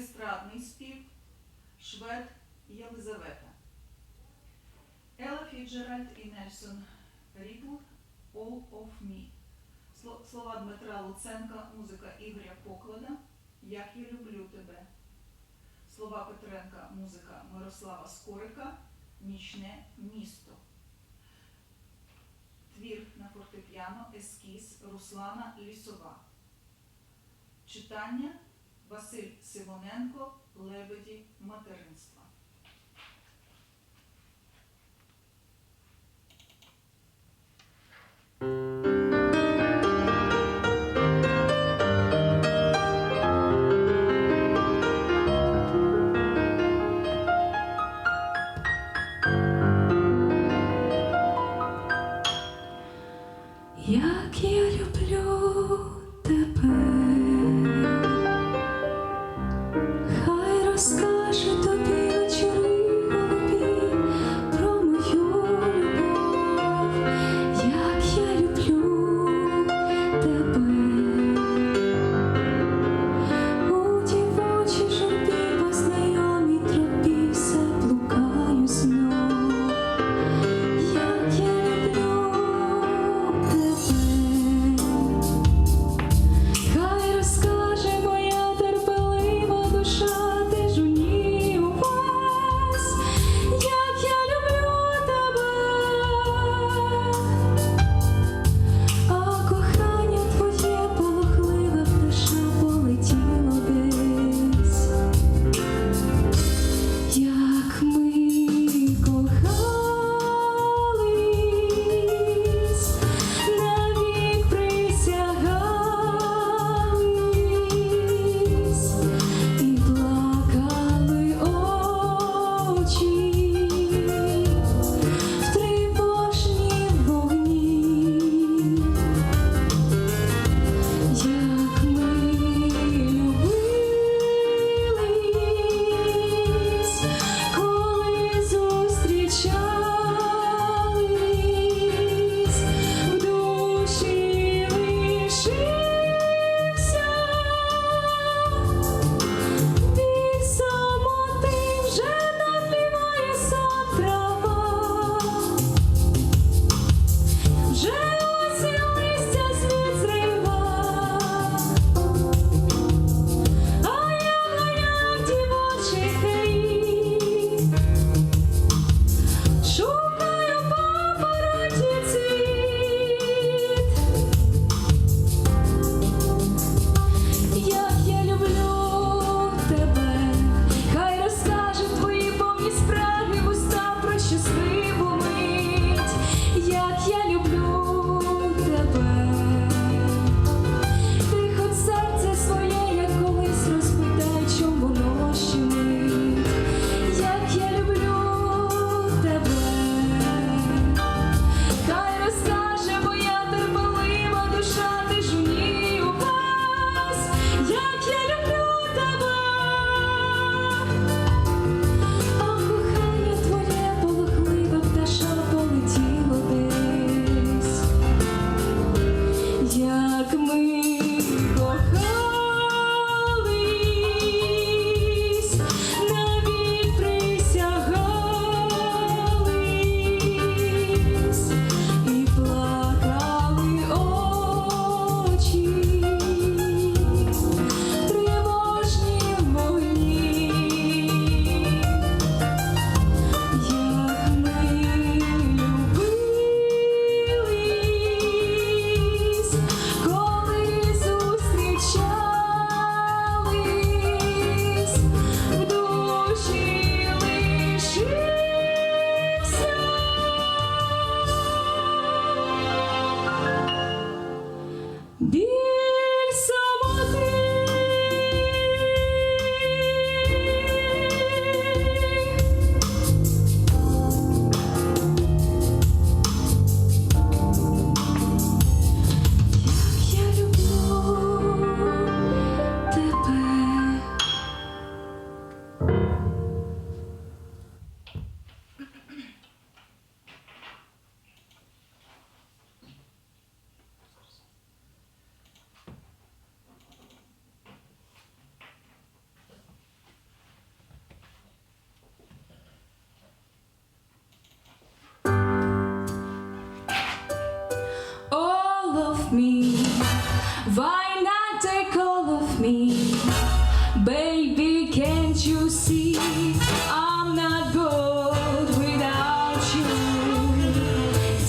естрадний спів Швед Єлизавета. Елла Фіджеральд і Нельсон Ріпл All of Me. Слова Дмитра Луценка, музика Ігоря Поклада Як я люблю тебе. Слова Петренка, музика Мирослава Скорика Нічне місто. Твір на фортепіано Ескіз Руслана Лісова. Читання Василь Сивоненко Лебеді материнства. Як я люблю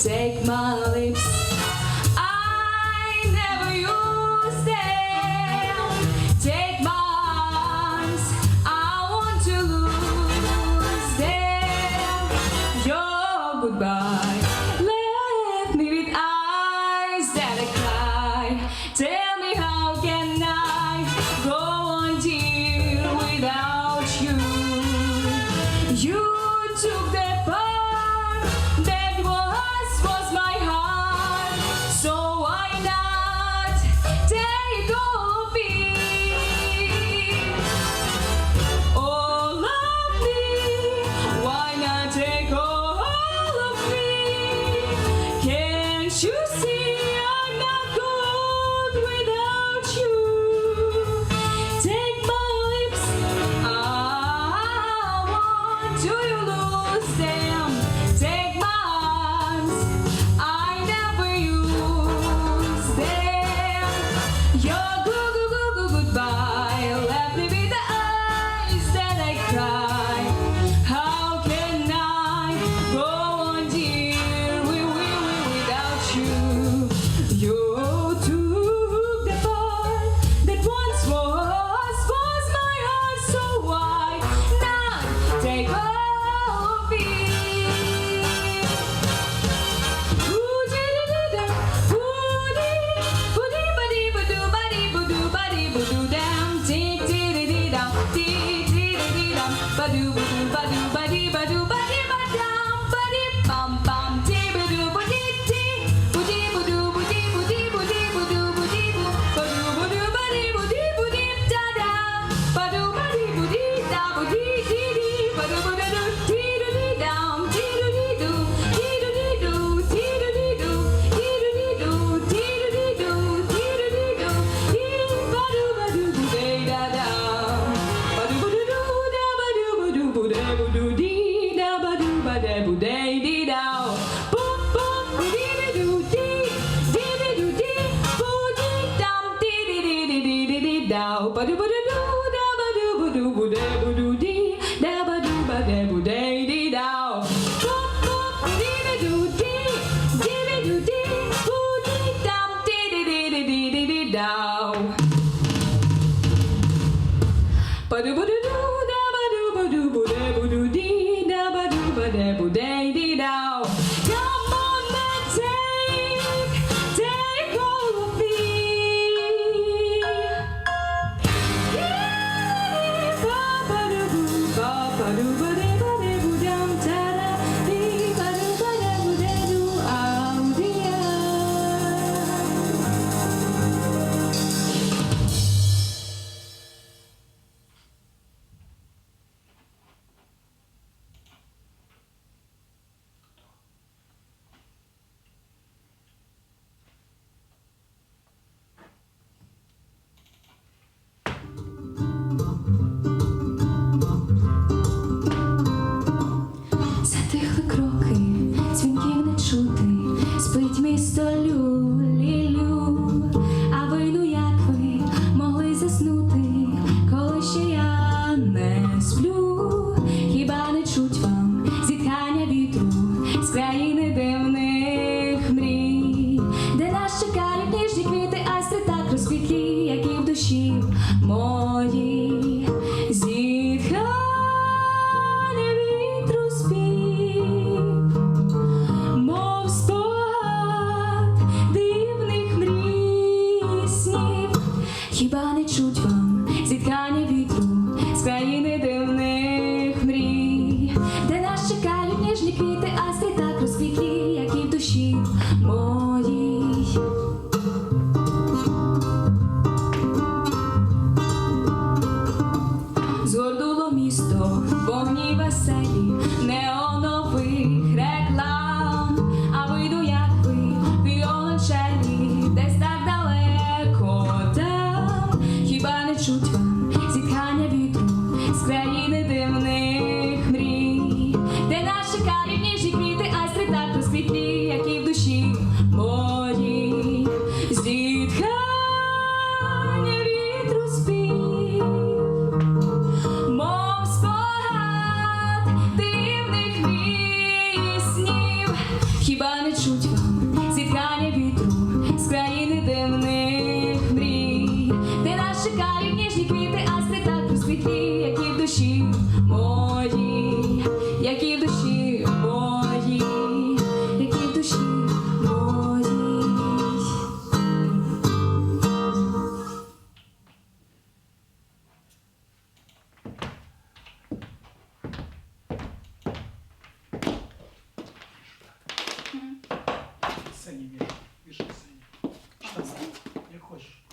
Take my lips, Every eh, day. Сцені біж, біж на сцені. Штани, як хочеш.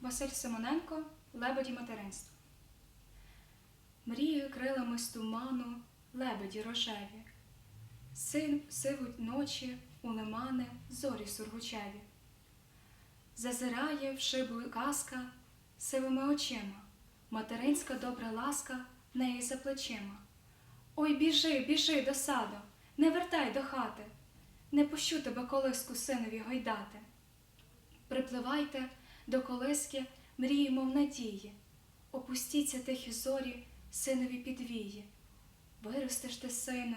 Василь Симоненко Лебеді материнства. Мріє крилами з туману лебеді рожеві. Син сивуть ночі у лимани зорі сургучеві. Зазирає в шибу казка сивими очима, материнська добра ласка неї за плечима. Ой, біжи, біжи до саду, не вертай до хати, не пущу тебе колиску синові гойдати. Припливайте до колиски, мрії, мов надії, опустіться тихі зорі, синові підвії. Виростеш ти, сину,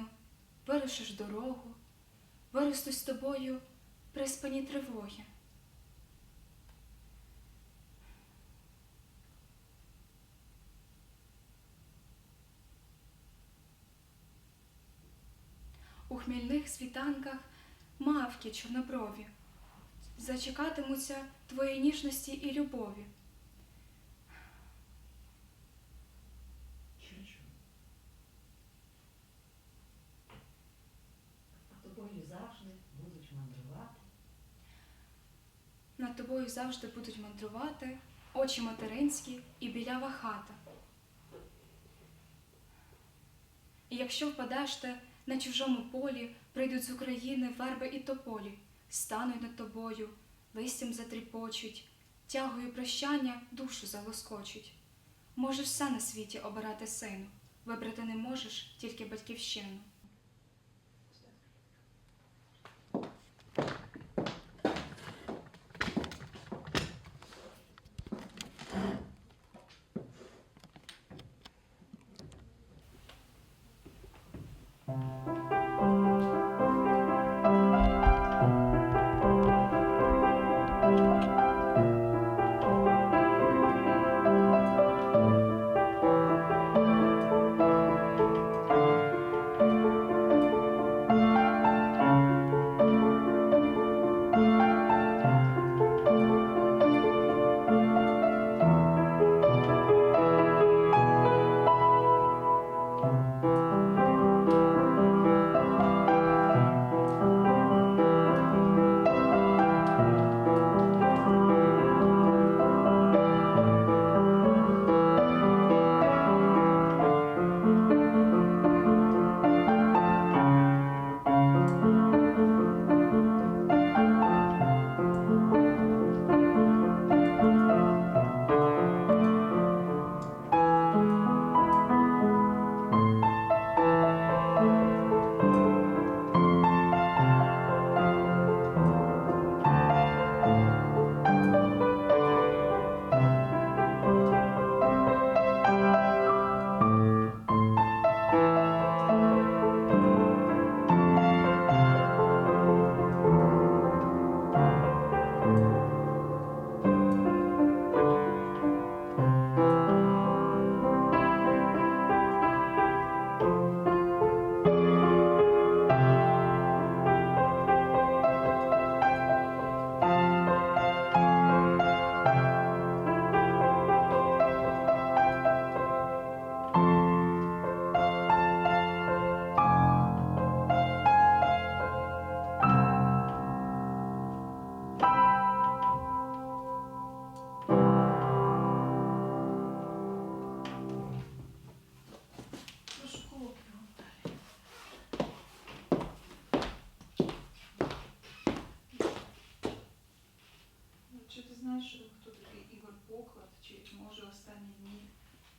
вирушиш дорогу, виростуть з тобою приспані тривоги. У хмільних світанках мавки чорноброві зачекатимуться твоєї ніжності і любові. тобою завжди будуть мандрувати. Над тобою завжди будуть мандрувати очі материнські і білява хата. І якщо впадеш ти на чужому полі, прийдуть з України верби і тополі, стануть над тобою, листям затріпочуть, тягою прощання душу залоскочуть. Можеш все на світі обирати сину, вибрати не можеш тільки батьківщину.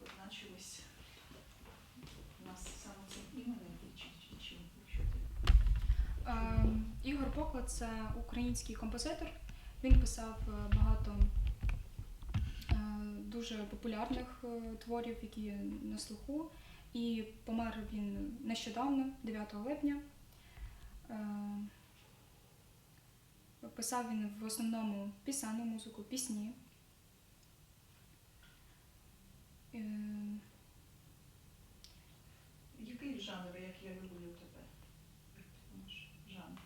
Позначились у нас саме цим іменем, чи, чи, чим, Ем, Ігор Поклад це український композитор, Він писав е, багато е, дуже популярних е, творів, які на слуху. І помер він нещодавно, 9 липня. Е, Писав він в основному пісенну музику, пісні. Е, Який жанр, як я люблю тебе? Жанр?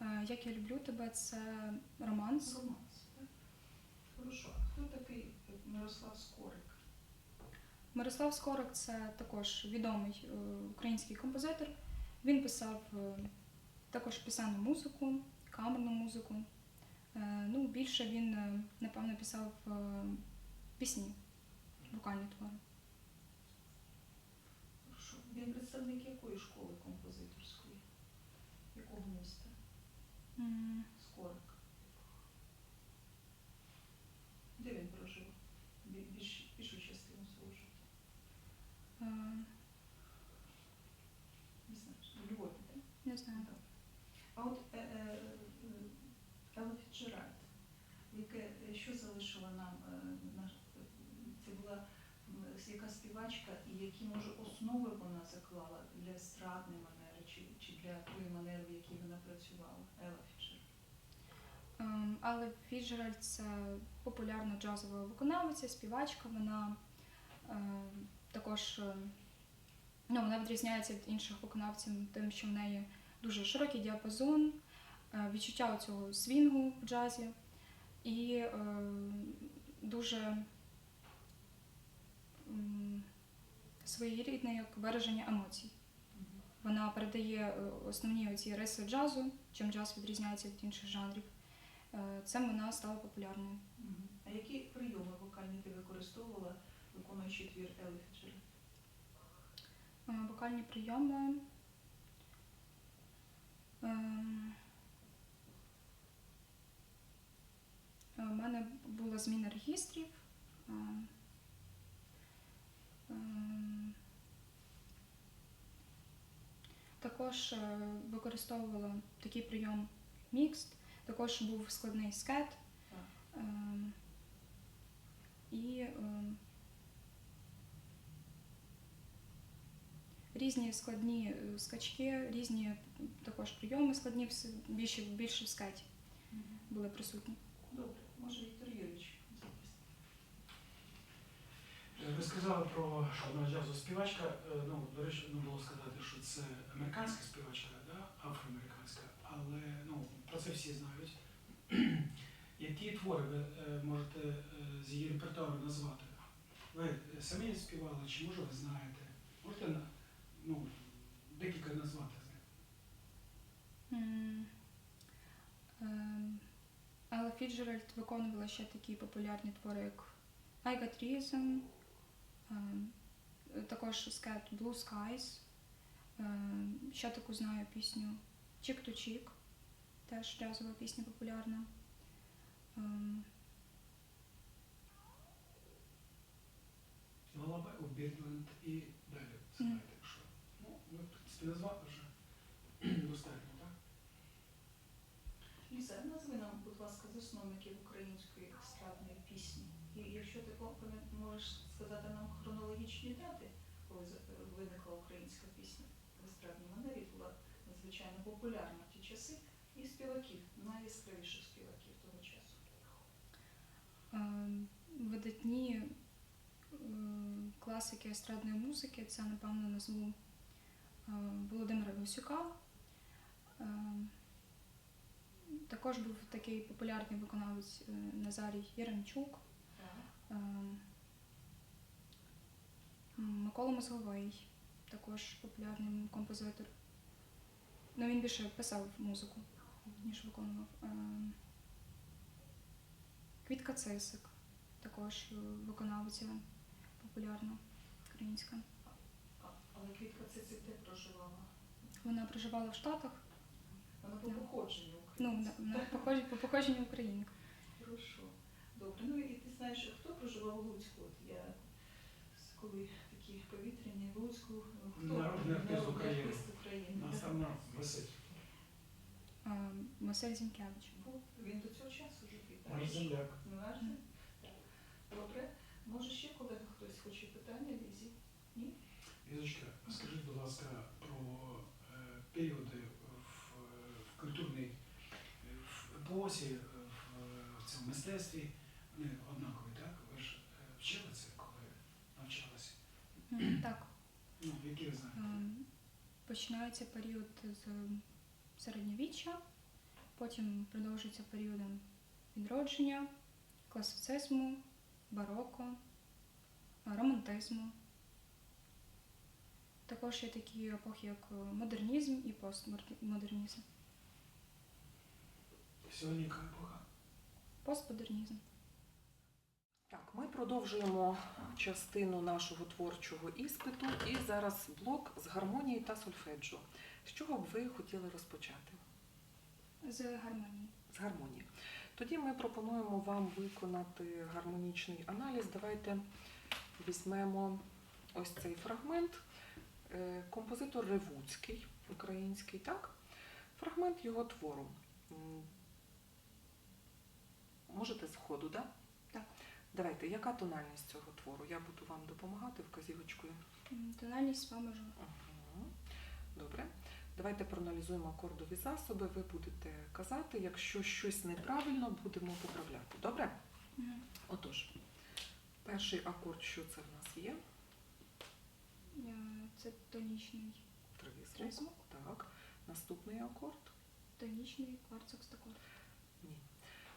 е, Як я люблю тебе, це романс. Романс, так? Хорошо. А хто такий Мирослав Скорик? Мирослав Скорик це також відомий е, український композитор. Він писав е, також пісенну музику, камерну музику. Е, ну, більше він, е, напевно, писав е, пісні, вокальні твори. Він представник якої школи композиторської? Якого міста? М, Скорик. Де він прожив? Бі- Більш, більшу частину свого життя. е, Не знаєш, в Львові, так? Не знаю. А от е, е, е, Елла Фіцджеральд, яке е, що залишила нам е, наш е, це була м, яка співачка і які може основи вона заклала для естрадної манери чи, чи для тої манери, в якій вона працювала? Елла Фіцджеральд. Ем, Але Фіджеральд це популярна джазова виконавиця, співачка. Вона е, також е, ну, вона відрізняється від інших виконавців тим, що в неї дуже широкий діапазон, е, відчуття цього свінгу в джазі і е, дуже своєрідне як вираження емоцій. Вона передає е, основні ці риси джазу, чим джаз відрізняється від інших жанрів. Е, Цим вона стала популярною. А які прийоми вокальні ти використовувала, виконуючи твір Елли Фіцджеральд? Е, Вокальні прийоми. Ем, е, У мене була зміна регістрів. Також е, використовувала такий прийом мікст, також був складний скет. Ем, І ем, різні складні е, скачки, різні також прийоми складні, більше, більше в скеті були присутні. Добре, може Віктор Юрійович Ви сказали про джазова співачка. Е, Ну, до речі, ну було сказати, що це американська співачка, да? афроамериканська, але ну, про це всі знають. Які твори ви е, можете е, з її репертуару назвати? Ви е, самі співали, чи може ви знаєте? Можете ну, декілька назвати з них? Елла Фіджеральд виконувала ще такі популярні твори, як I Got Reason, також скет Blue Skies. Ем, Ще таку знаю пісню Chick to Chick, теж джазова пісня популярна. Ем, Lullaby of і далі. Знаєте, що. Ну, ви, в принципі, назвали вже достатньо, так? Ліза, назви нам, будь ласка, засновників української естрадної пісні. І якщо ти можеш сказати нам хронологічні дати, коли е, виникла українська пісня в естрадній манері, була надзвичайно популярна в ті часи, і співаків, найяскравіших співаків того часу. ем, Видатні ем, класики естрадної музики, це, напевно, назву ем, Володимира Гусюка. Ем, Також був такий популярний виконавець е, Назарій Яремчук, Так. Микола Мозговий, також популярний композитор. Ну, він більше писав музику, ніж виконував. Ем, Квітка Цисик, також е, виконавиця популярна українська. Але Квітка Цицик де проживала? Вона проживала в Штатах, Вона по походженню ну, вона по походженню- по українка. Хорошо. Добре. Ну і ти знаєш, хто проживав у Луцьку? От я коли такі повітряні Луцьку, хто Народний артист України. артист України, У нас да. там на- висить. Зінкевич. Був. Він до цього часу так? Мій земляк. Не важливо? Так. Добре. Може ще колега хтось хоче питання, Лізі? Ні? Лізочка, скажіть, будь ласка, про е, періоди в, в культурній е, в епосі, е, в, в цьому мистецтві, вони однакові, так? Ви ж е, вчили це, коли навчалися? М, Так, Ну, які ви знаєте? Ем, Починається період з середньовіччя, потім продовжується періодом відродження, класицизму, бароко, е, романтизму. Також є такі епохи, як е, модернізм і постмодернізм. Сьогодні яка епоха? Постмодернізм. Так, ми продовжуємо частину нашого творчого іспиту і зараз блок з гармонії та сольфеджу. З чого б ви хотіли розпочати? З гармонії. З гармонії. Тоді ми пропонуємо вам виконати гармонічний аналіз. Давайте візьмемо ось цей фрагмент. Е, Композитор Ревуцький, український, так? Фрагмент його твору. Можете з ходу, так? Так. Давайте, яка тональність цього твору? Я буду вам допомагати вказівочкою. Тональність фа мажор. Добре. Давайте проаналізуємо акордові засоби. Ви будете казати, якщо щось неправильно, будемо поправляти. Добре? Мгм. Отож, перший акорд, що це в нас є? Це тонічний. Тризвук. Так. Наступний акорд. тонічний кварцокстакорд. Ні.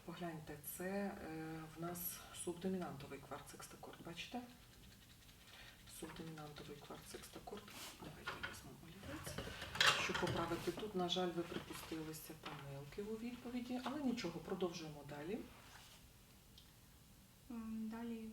Погляньте, це е, в нас субдомінантовий кварцекстакорд. Бачите? Субдомінантовий кварцекстакорд. Давайте візьмемо олівець. Щоб поправити тут, на жаль, ви припустилися помилки у відповіді, але нічого, продовжуємо далі. Далі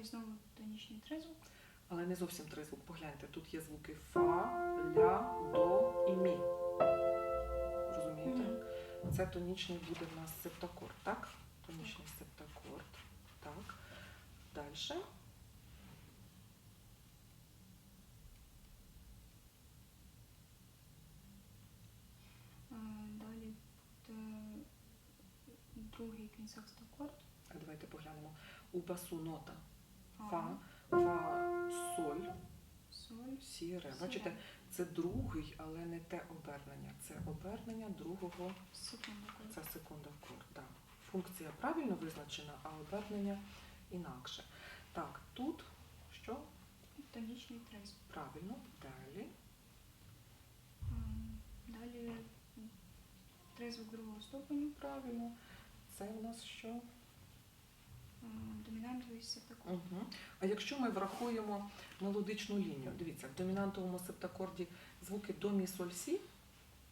далі знову тонічний тризвук. Але не зовсім тризвук. Погляньте, тут є звуки фа, ля, до і мі. Розумієте? Мгм. Це тонічний буде в нас септакорд, так? Тонічний септакорд. Так. Далі. Далі другий квінсекстакорд. А давайте поглянемо. У басу нота фа, фа, соль, соль, сі, ре. Сі, Бачите, це другий, але не те обернення. Це обернення другого, це секунда акорд. Да. Функція правильно визначена, а обернення інакше. Так, тут що? Тонічний тризвук. Правильно. Далі. Ем, Далі тризвук другого ступеню, Правильно. Це у нас що? Домінантовий септакорд. Угу. А якщо ми врахуємо мелодичну лінію, дивіться, в домінантовому септакорді звуки до, мі, соль, сі,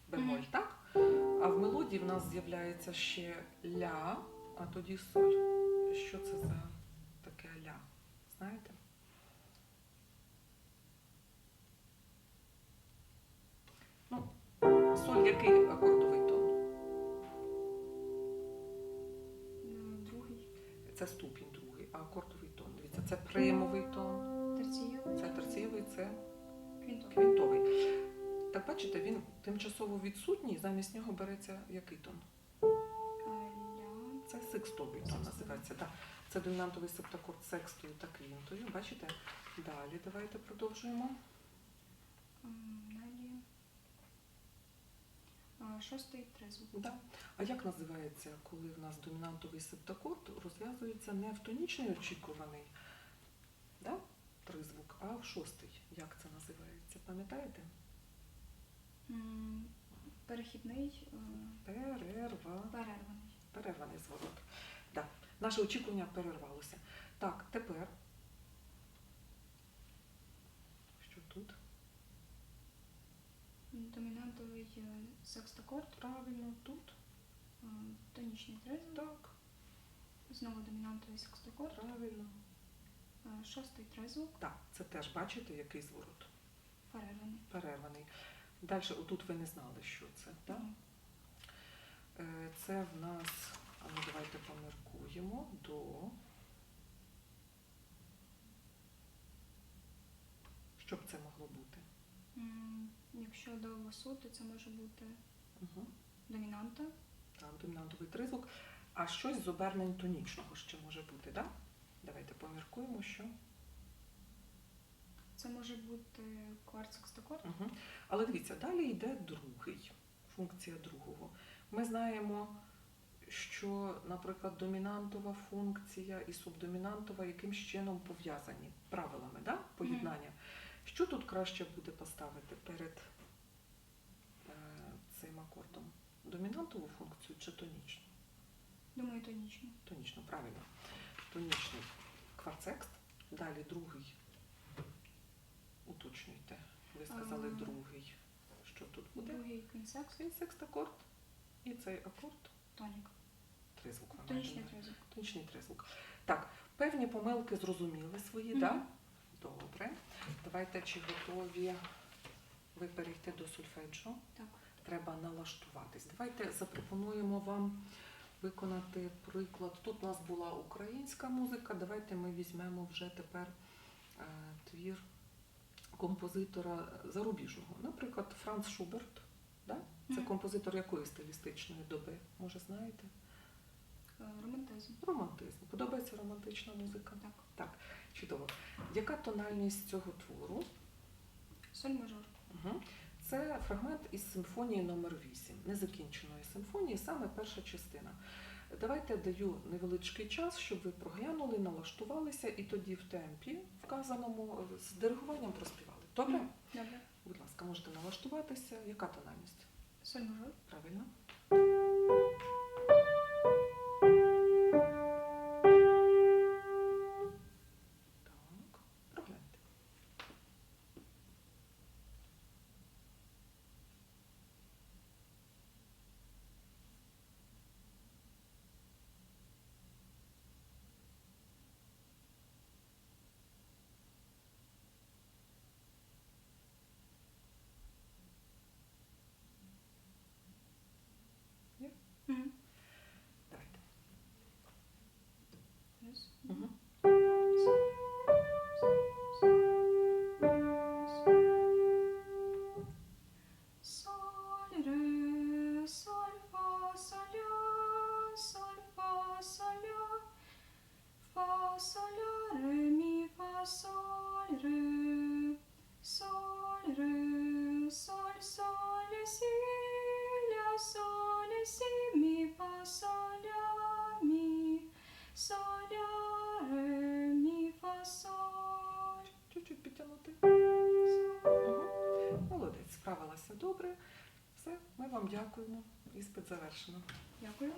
бемоль, Мгм. так? А в мелодії в нас з'являється ще ля, а тоді соль. Що це за таке ля? Знаєте? Ну, соль який акордовий Це ступінь другий, а акордовий тон. Дивіться, це примовий тон, терцієвий, це терцієвий, це квінтовий. Так бачите, він тимчасово відсутній, замість нього береться який тон? Це секстовий тон називається. Так. Це домінантовий септакорд секстою та квінтою. Бачите? Далі давайте продовжуємо. Шостий тризвук. Да. А як називається, коли в нас домінантовий септакорд розв'язується не в тонічний очікуваний да? тризвук, а в шостий? Як це називається? Пам'ятаєте? Перехідний е, Перерва. перерваний. Перерваний зворот. Так, наше очікування перервалося. Так, тепер. Що тут? Домінантовий е, секстакорд, Правильно, тут. е, тонічний тризвук, Так, знову домінантовий секстакорд, правильно. е, шостий тризвук, Так, це теж бачите, який зворот? перерваний. Перерваний. Далі, отут ви не знали, що це. Так? Це в нас, а ну давайте поміркуємо до. Що б це могло бути? Якщо до ласу, то це може бути Угу. домінанта. Так, домінантовий тризвук. А щось з обернень тонічного ще може бути, так? Давайте поміркуємо, що. Це може бути кварц. Угу. Але дивіться, далі йде другий, функція другого. Ми знаємо, що, наприклад, домінантова функція і субдомінантова якимсь чином пов'язані правилами да? Що тут краще буде поставити перед е, цим акордом? Домінантову функцію чи тонічну? Думаю, тонічно. Тонічно, правильно. Тонічний кварцекст, далі другий. Уточнюйте. Ви сказали А. другий. Що тут буде? Другий кінсекс, Квінсекст акорд. І цей акорд тонік. Тонічний тризвук. Тонічний тризвук. Так, певні помилки зрозуміли свої, так? Да? Добре. Давайте чи готові ви перейти до сольфеджо? Так. Треба налаштуватись. Давайте запропонуємо вам виконати приклад. Тут у нас була українська музика. Давайте ми візьмемо вже тепер е, твір композитора зарубіжного. Наприклад, Франц Шуберт. Да? Це Мгм. композитор якої стилістичної доби? Може, знаєте? Е, Романтизм. Романтизм. Подобається романтична музика? Так. Чудово. Яка тональність цього твору? Соль мажор. Угу. Це фрагмент із симфонії номер 8 незакінченої симфонії, саме перша частина. Давайте даю невеличкий час, щоб ви проглянули, налаштувалися і тоді в темпі, вказаному е, з диригуванням проспівали. Добре? Добре. Будь ласка, можете налаштуватися. Яка тональність? Соль мажор. Правильно? Mm-hmm. Дякуємо. Іспит завершено. Дякую.